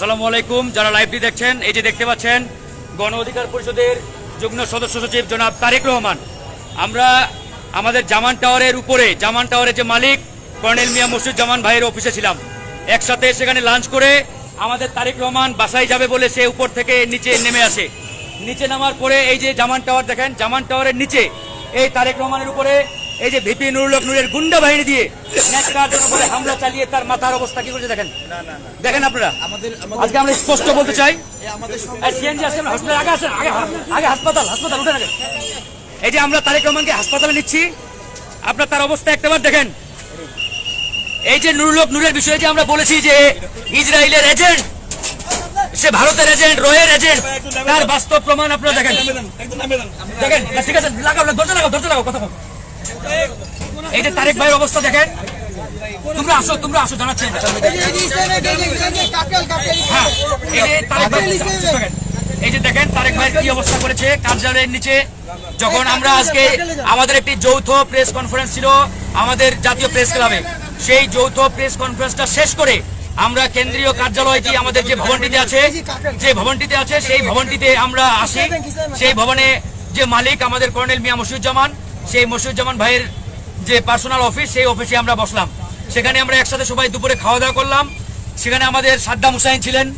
আসসালামু আলাইকুম, যারা লাইভটি দেখছেন, এই যে দেখতে পাচ্ছেন, গণ অধিকার পরিষদের যুগ্ম সদস্য সচিব জনাব তারেক রহমান। আমরা আমাদের জামান টাওয়ারের উপরে, জামান টাওয়ারের যে মালিক, কর্নেল মিয়া মুর্শিদুজ্জামান ভাইয়ের অফিসে ছিলাম। একসাথে সেখানে লাঞ্চ করে আমাদের তারেক রহমান বাসায় যাবে বলে সে উপর থেকে নিচে নেমে আসে। নিচে নামার পরে এই যে জামান টাওয়ার দেখেন, জামান টাওয়ারের নিচে এই তারেক রহমানের উপরে এই যে ভিপি নুরুল নুরের গুন্ডা বাহিনী দিয়ে বলে হামলা চালিয়ে তার মাথার অবস্থা কি করেছে দেখেন? দেখেন আপনারা। আমাদের আজকে আমরা স্পষ্ট বলতে চাই। সিএনজি আসেন হসপিটাল আগে আসেন আগে আগে হাসপাতাল হাসপাতাল আগে। এই যে আমরা তারেক রহমানকে হাসপাতালে নিচ্ছি আপনার তার অবস্থা একটাবার দেখেন। এই যে নুরুলক নুরের বিষয়ে যে আমরা বলেছি যে ইসরায়েলের এজেন্ট সে ভারতের এজেন্ট রয়ের এজেন্ট তার বাস্তব প্রমাণ আপনারা দেখেন। দেখেন ঠিক আছে লাগাও না, ধৈর্য লাগাও ধৈর্য লাগাও কথা। এই যে তারেক ভাইয়ের অবস্থা দেখেন। তোমরা আসো তোমরা আসো জানাচ্ছি হ্যাঁ, এই যে তারেক ভাই- দেখেন, এই যে দেখেন তারেক ভাইয়ের কি অবস্থা করেছে কার্যালয়ের নিচে? যখন আমরা আজকে আমাদের একটি যৌথ প্রেস কনফারেন্স ছিল আমাদের জাতীয় প্রেস ক্লাবে সেই যৌথ প্রেস কনফারেন্সটা শেষ করে আমরা কেন্দ্রীয় কার্যালয়টি আমাদের যে ভবনটিতে আছে যে ভবনটিতে আছে সেই ভবনটিতে আমরা আসি। সেই ভবনে যে মালিক আমাদের কর্নেল মিয়া মসিউজ্জামান সেই মসিউজ্জামান ভাইয়ের যে পার্সোনাল অফিস সেই অফিসে আমরা বসলাম। সেখানে আমরা একসাথে সবাই দুপুরে খাওয়া দাওয়া করলাম। সেখানে আমাদের সাদ্দাম হুসাইন ছিলেন,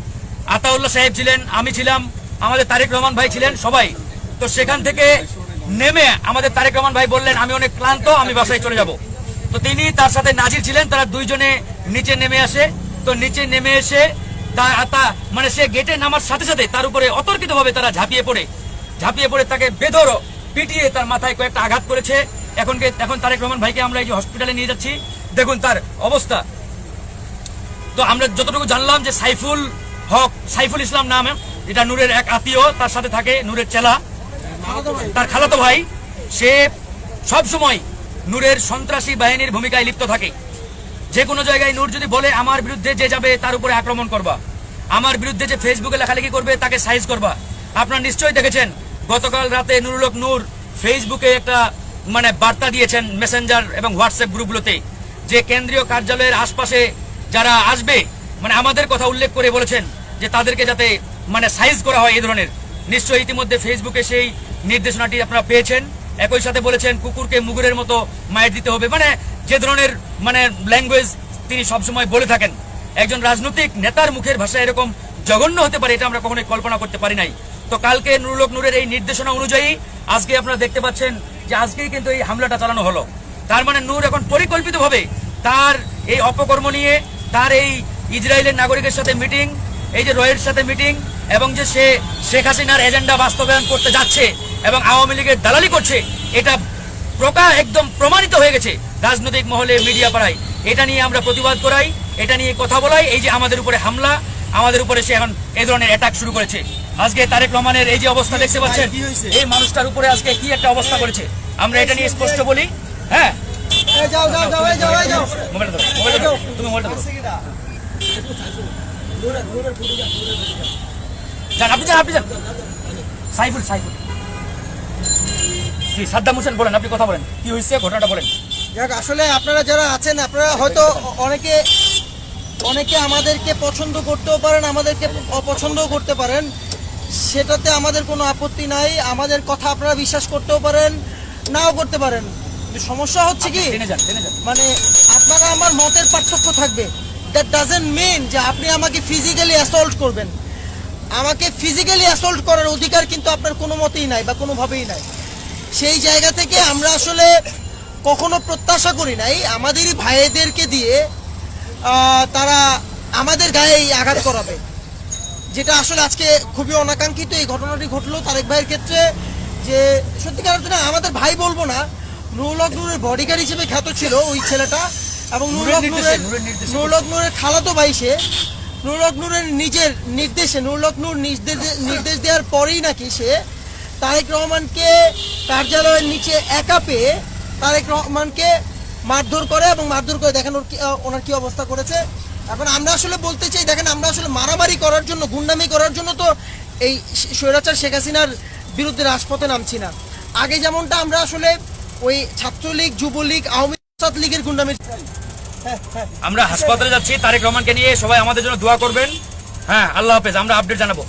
আতাউল্লাহ সাহেব ছিলেন, আমি ছিলাম, আমাদের তারেক রহমান ভাই ছিলেন, সবাই। তো সেখান থেকে নেমে আমাদের তারেক রহমান ভাই বললেন, আমি অনেক ক্লান্ত, আমি বাসায় চলে যাব। তো তিনি তার সাথে নাজির ছিলেন, তারা দুইজনে নিচে নেমে আসে। তো নিচে নেমে এসে তা- মানে সে গেটে নামার সাথে সাথে তার উপরে অতর্কিতভাবে তারা ঝাঁপিয়ে পড়ে। ঝাঁপিয়ে পড়ে তাকে বেধর পিটিয়ে তার মাথায় কয়েকটা আঘাত করেছে। এখন এখন তারেক রহমান ভাইকে আমরা এই যে হসপিটালে নিয়ে যাচ্ছি। দেখুন তার অবস্থা। তো আমরা যতটুকু জানলাম যে সাইফুল হক, সাইফুল ইসলাম নাম, এটা নূরের এক আত্মীয়, তার সাথে থাকে নূরের চেলা। তার খালাতো ভাই, সে সব সময় নূরের সন্ত্রাসী বাহিনীর ভূমিকায় লিপ্ত থাকে। যে কোনো জায়গায় নূর যদি বলে, আমার বিরুদ্ধে যে যাবে, তার উপরে আক্রমণ করবা। আমার বিরুদ্ধে যে ফেসবুকে লেখালেখি করবে, তাকে সাইজ করবা। আপনারা নিশ্চয়ই দেখেছেন গতকাল রাতে নুরুলক নূর ফেসবুকে একটা মানে বার্তা দিয়েছেন মেসেঞ্জার এবং হোয়াটসঅ্যাপ গ্রুপগুলোতে যে কেন্দ্রীয় কার্যালয়ের আশপাশে যারা আসবে মানে আমাদের কথা উল্লেখ করে বলেছেন যে তাদেরকে যাতে মানে সাইজ করা হয় এই ধরনের। নিশ্চয়ই ইতিমধ্যে ফেসবুকে সেই নির্দেশনাটি আপনারা পেয়েছেন। একই সাথে বলেছেন কুকুরকে মুগুরের মতো মায়ের দিতে হবে। মানে যে ধরনের মানে ল্যাঙ্গুয়েজ তিনি সবসময় বলে থাকেন। একজন রাজনৈতিক নেতার মুখের ভাষা এরকম জঘন্য হতে পারে, এটা আমরা কখনোই কল্পনা করতে পারি নাই। তো কালকে নুরুলক নূরের এই নির্দেশনা অনুযায়ী আজকে আপনারা দেখতে পাচ্ছেন যে আজকেই কিন্তু এই হামলাটা চালানো হলো। তার মানে নূর এখন পরিকল্পিতভাবে তার এই অপকর্ম নিয়ে তার এই ইসরায়েলের নাগরিকের সাথে মিটিং, এই যে রয়ের সাথে মিটিং, এবং যে সে শেখ হাসিনার এজেন্ডা বাস্তবায়ন করতে যাচ্ছে এবং আওয়ামী লীগের দালালি করছে, এটা প্রকাশ একদম প্রমাণিত হয়ে গেছে রাজনৈতিক মহলে, মিডিয়া পাড়ায়। এটা নিয়ে আমরা প্রতিবাদ করাই, এটা নিয়ে কথা বলাই, এই যে আমাদের উপরে হামলা, আমাদের উপরে সে এখন এই ধরনের অ্যাটাক শুরু করেছে। আজকে তারেক রহমানের এই যে অবস্থা দেখতে পাচ্ছেন? এই মানুষটার উপরে আজকে কি একটা অবস্থা করেছে? আমরা এটা নিয়ে স্পষ্ট বলি হ্যাঁ? আপনি যান আপনি যান। সাইফুল সাইফুল। জি সাদ্দাম হোসেন বলেন আপনি কথা বলেন। কি হয়েছে? ঘটনাটা বলেন। যাক আসলে আপনারা যারা আছেন আপনারা হয়তো অনেকে অনেকে আমাদেরকে পছন্দ করতেও পারেন আমাদেরকে অপছন্দও করতে পারেন। সেটাতে আমাদের কোনো আপত্তি নাই। আমাদের কথা আপনারা বিশ্বাস করতেও পারেন নাও করতে পারেন। সমস্যা হচ্ছে কি? মানে আপনারা আমার মতের পার্থক্য থাকবে। দ্যাট ডাজেন্ট মিন যে আপনি আমাকে ফিজিক্যালি অ্যাসল্ট করবেন। আমাকে ফিজিক্যালি অ্যাসল্ট করার অধিকার কিন্তু আপনার কোনো মতেই নাই বা কোনোভাবেই নাই। সেই জায়গা থেকে আমরা আসলে কখনো প্রত্যাশা করি নাই। আমাদেরই ভাইদেরকে দিয়ে তারা আমাদের গায়ে আঘাত করাবে। যেটা আসলে আজকে খুবই অনাকাঙ্ক্ষিত এই ঘটনাটি ঘটলো তারেক ভাইয়ের ক্ষেত্রে যে সত্যিকার অর্থে আমাদের ভাই বলব না নুরুলক নূরের বডিগার্ড হিসেবে খ্যাত ছিল ওই ছেলেটা এবং নুরুলক নির্দেশে, নূরের নির্দেশে নূরের খালাতো ভাই সে নুরুলক নূরের নিজের নির্দেশে নুরুলক নূর নির্দেশ নির্দেশ দেওয়ার পরেই নাকি সে তারেক রহমানকে কার্যালয়ের নিচে একা পেয়ে তারেক রহমানকে মারধর করে এবং মারধর করে দেখেন ওর কি ওনার কি অবস্থা করেছে। এখন আমরা আসলে বলতে চাই দেখেন আমরা আসলে মারামারি করার জন্য গুন্ডামি করার জন্য তো এই স্বৈরাচার শেখ হাসিনার বিরুদ্ধে রাজপথে নামছি না। আগে যেমনটা আমরা আসলে ওই ছাত্রলীগ যুবলীগ আওয়ামী লীগ, লীগের গুন্ডামি আমরা হাসপাতালে যাচ্ছি তারেক রহমানকে নিয়ে সবাই আমাদের জন্য দোয়া করবেন। হ্যাঁ আল্লাহ হাফেজ আমরা আপডেট জানাব।